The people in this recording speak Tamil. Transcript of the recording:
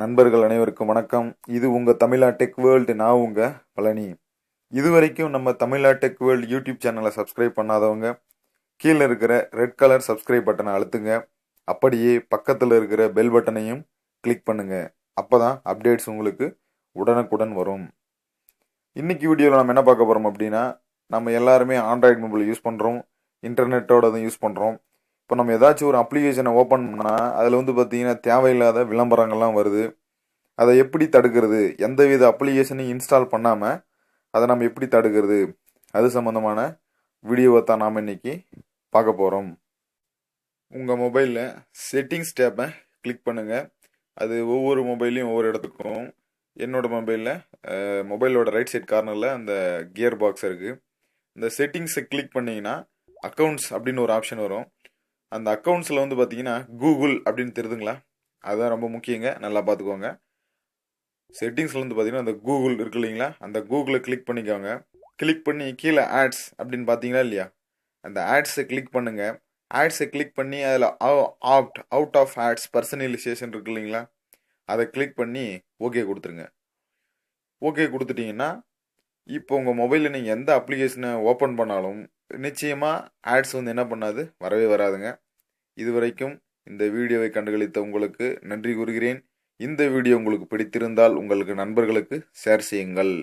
நண்பர்கள் அனைவருக்கும் வணக்கம். இது உங்க தமிழா டெக் வேர்ல்டு நான் உங்க பழனி. இதுவரைக்கும் நம்ம தமிழா டெக் வேர்ல்டு யூடியூப் சேனலை சப்ஸ்கிரைப் பண்ணாதவங்க கீழே இருக்கிற ரெட் கலர் சப்ஸ்கிரைப் பட்டனை அழுத்துங்க. அப்படியே பக்கத்தில் இருக்கிற பெல் பட்டனையும் கிளிக் பண்ணுங்க. அப்பதான் அப்டேட்ஸ் உங்களுக்கு உடனுக்குடன் வரும். இன்னைக்கு வீடியோவில் நம்ம என்ன பார்க்க போறோம் அப்படின்னா நம்ம எல்லாருமே ஆண்ட்ராய்டு மொபைல் யூஸ் பண்ணுறோம் இன்டர்நெட்டோட யூஸ் பண்ணுறோம் இப்போ நம்ம ஏதாச்சும் ஒரு அப்ளிகேஷனை ஓப்பன் பண்ணால் அதில் வந்து பார்த்தீங்கன்னா தேவையில்லாத விளம்பரங்கள்லாம் வருது. அதை எப்படி தடுக்கிறது? எந்தவித அப்ளிகேஷனையும் இன்ஸ்டால் பண்ணாமல் அதை நம்ம எப்படி தடுக்கிறது? அது சம்மந்தமான வீடியோவை தான் நாம் இன்னைக்கு பார்க்க போகிறோம் உங்கள் மொபைலில் செட்டிங்ஸ் டேப்பை கிளிக் பண்ணுங்கள் அது ஒவ்வொரு மொபைல்லையும் ஒவ்வொரு இடத்துக்கும். என்னோட மொபைலில் மொபைலோட ரைட் சைட் கார்னரில் அந்த கியர் பாக்ஸ் இருக்குது இந்த செட்டிங்ஸை கிளிக் பண்ணிங்கன்னா அக்கௌண்ட்ஸ் அப்படின்னு ஒரு ஆப்ஷன் வரும். அந்த அக்கௌண்ட்ஸில் வந்து பார்த்தீங்கன்னா கூகுள் அப்படின்னு தெரியுதுங்களா அதுதான் ரொம்ப முக்கியங்க. நல்லா பார்த்துக்கோங்க செட்டிங்ஸில் வந்து பார்த்தீங்கன்னா அந்த கூகுள் இருக்கு இல்லைங்களா? அந்த கூகுளை கிளிக் பண்ணிக்கோங்க. கிளிக் பண்ணி கீழே ஆட்ஸ் அப்படின்னு பார்த்தீங்களா இல்லையா? அந்த ஆட்ஸை கிளிக் பண்ணுங்கள் ஆட்ஸை கிளிக் பண்ணி அதில் opt out of ads personalisation இருக்கு இல்லைங்களா? அதை கிளிக் பண்ணி ஓகே கொடுத்துருங்க. ஓகே கொடுத்துட்டீங்கன்னா இப்போ உங்கள் மொபைலில் நீங்கள் எந்த அப்ளிகேஷனை ஓப்பன் பண்ணாலும் நிச்சயமாக ஆட்ஸ் வந்து என்ன பண்ணாது? வரவே வராதுங்க. இதுவரைக்கும் இந்த வீடியோவை கண்டுகளித்த உங்களுக்கு நன்றி கூறுகிறேன். இந்த வீடியோ உங்களுக்கு பிடித்திருந்தால் உங்களுக்கு நண்பர்களுக்கு ஷேர் செய்யுங்கள்.